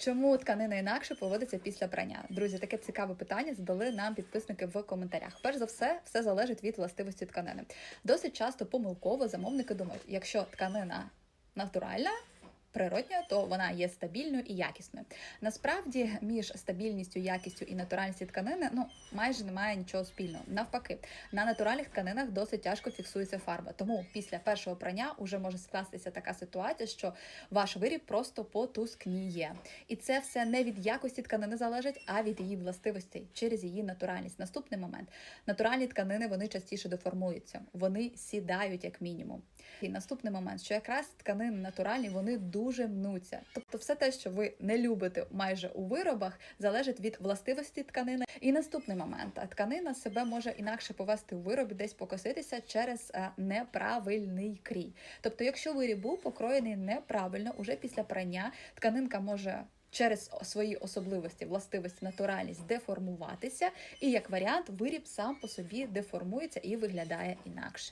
Чому тканина інакше поводиться після прання? Друзі, таке цікаве питання задали нам підписники в коментарях. Перш за все, все залежить від властивості тканини. Досить часто помилково замовники думають, якщо тканина натуральна. Природня, то вона є стабільною і якісною. Насправді, між стабільністю, якістю і натуральністю тканини ну майже немає нічого спільного. Навпаки, на натуральних тканинах досить тяжко фіксується фарба. Тому після першого прання вже може скластися така ситуація, що ваш виріб просто потускніє. І це все не від якості тканини залежить, а від її властивостей через її натуральність. Наступний момент: натуральні тканини вони частіше деформуються, вони сідають як мінімум. І наступний момент, що якраз тканини натуральні, вони дуже мнуться. Тобто, все те, що ви не любите майже у виробах, залежить від властивості тканини. І наступний момент: тканина себе може інакше повести у виробі, десь покоситися через е, неправильний крій. Тобто, якщо виріб був покроєний неправильно, уже після прання тканинка може. Через свої особливості, властивості, натуральність деформуватися, і як варіант, виріб сам по собі деформується і виглядає інакше.